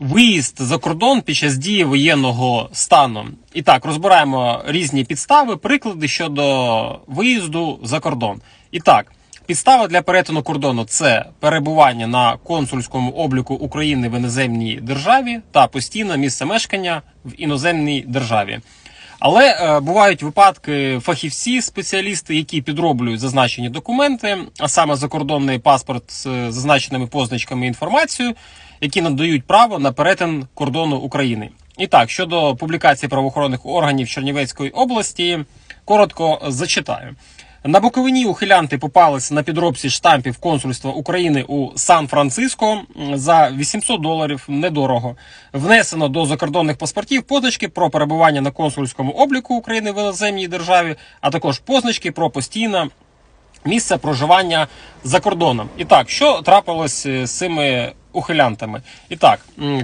виїзд за кордон під час дії воєнного стану. І так, розбираємо різні підстави, приклади щодо виїзду за кордон. І так, підстава для перетину кордону це перебування на консульському обліку України в іноземній державі та постійне місце мешкання в іноземній державі. Але е, бувають випадки фахівці, спеціалісти, які підроблюють зазначені документи, а саме закордонний паспорт з е, зазначеними позначками інформацією, які надають право на перетин кордону України. І так, щодо публікації правоохоронних органів Чернівецької області, коротко зачитаю. На Буковині ухилянти попалися на підробці штампів консульства України у Сан-Франциско за 800 доларів недорого. Внесено до закордонних паспортів позначки про перебування на консульському обліку України в іноземній державі, а також позначки про постійне місце проживання за кордоном. І так, що трапилось е, з цими ухилянтами? І так,